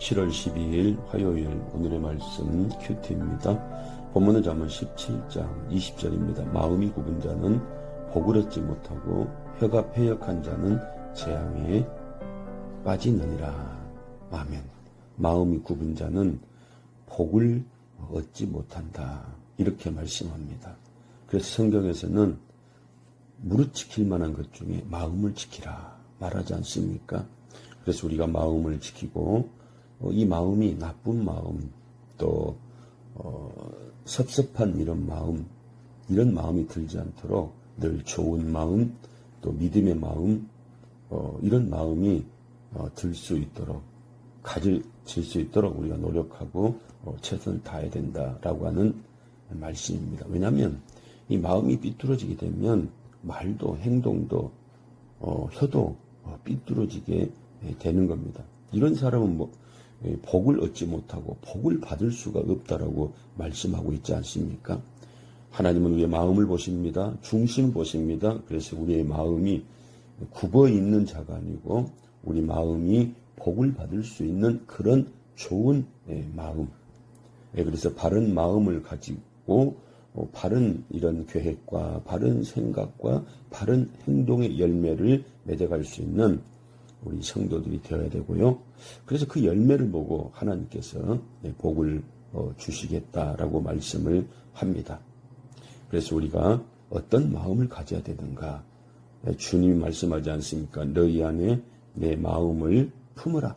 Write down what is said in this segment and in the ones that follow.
7월 12일 화요일 오늘의 말씀 큐티입니다. 본문은 잠언 17장 20절입니다. 마음이 굽은 자는 복을 얻지 못하고 혀가 패역한 자는 재앙에 빠지느니라. 아멘. 마음이 굽은 자는 복을 얻지 못한다. 이렇게 말씀합니다. 그래서 성경에서는 무릇 지킬 만한 것 중에 마음을 지키라 말하지 않습니까? 그래서 우리가 마음을 지키고 어, 이 마음이 나쁜 마음 또 어, 섭섭한 이런 마음 이런 마음이 들지 않도록 늘 좋은 마음 또 믿음의 마음 어, 이런 마음이 어, 들 수 있도록 가질 수 있도록 우리가 노력하고 어, 최선을 다해야 된다라고 하는 말씀입니다. 왜냐하면 이 마음이 삐뚤어지게 되면 말도 행동도 어, 혀도 어, 삐뚤어지게 되는 겁니다. 이런 사람은 뭐 예, 복을 얻지 못하고 복을 받을 수가 없다라고 말씀하고 있지 않습니까? 하나님은 우리의 마음을 보십니다. 중심 보십니다. 그래서 우리의 마음이 굽어 있는 자가 아니고 우리 마음이 복을 받을 수 있는 그런 좋은 예, 마음. 예, 그래서 바른 마음을 가지고 어, 바른 이런 계획과 바른 생각과 바른 행동의 열매를 맺어갈 수 있는 우리 성도들이 되어야 되고요. 그래서 그 열매를 보고 하나님께서 네, 복을 어, 주시겠다라고 말씀을 합니다. 그래서 우리가 어떤 마음을 가져야 되는가? 네, 주님이 말씀하지 않습니까? 너희 안에 내 마음을 품으라.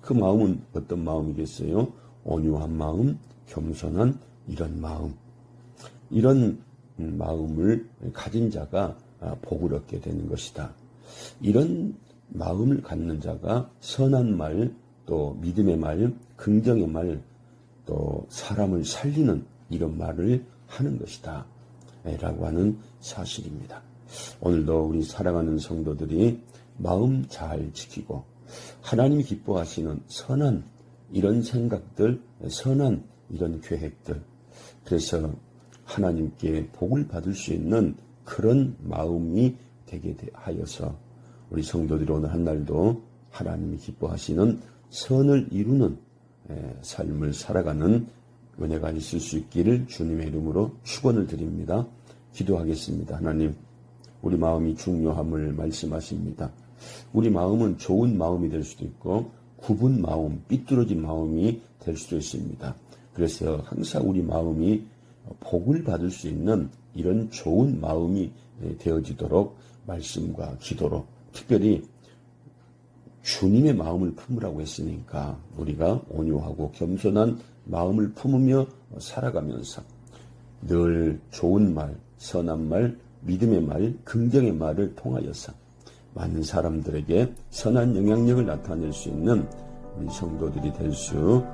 그 마음은 어떤 마음이겠어요? 온유한 마음, 겸손한 이런 마음. 이런 마음을 가진 자가 아, 복을 얻게 되는 것이다. 이런 마음을 갖는 자가 선한 말, 또 믿음의 말, 긍정의 말, 또 사람을 살리는 이런 말을 하는 것이다. 라고 하는 사실입니다. 오늘도 우리 사랑하는 성도들이 마음 잘 지키고 하나님이 기뻐하시는 선한 이런 생각들, 선한 이런 계획들, 그래서 하나님께 복을 받을 수 있는 그런 마음이 되게 하여서 우리 성도들이 오늘 한 날도 하나님이 기뻐하시는 선을 이루는 삶을 살아가는 은혜가 있을 수 있기를 주님의 이름으로 축원을 드립니다. 기도하겠습니다. 하나님, 우리 마음이 중요함을 말씀하십니다. 우리 마음은 좋은 마음이 될 수도 있고 굽은 마음, 삐뚤어진 마음이 될 수도 있습니다. 그래서 항상 우리 마음이 복을 받을 수 있는 이런 좋은 마음이 되어지도록 말씀과 기도로 특별히 주님의 마음을 품으라고 했으니까 우리가 온유하고 겸손한 마음을 품으며 살아가면서 늘 좋은 말, 선한 말, 믿음의 말, 긍정의 말을 통하여서 많은 사람들에게 선한 영향력을 나타낼 수 있는 우리 성도들이 될 수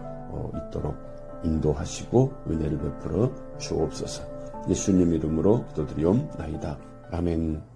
있도록 인도하시고 은혜를 베풀어 주옵소서. 예수님 이름으로 기도드리옵나이다. 아멘.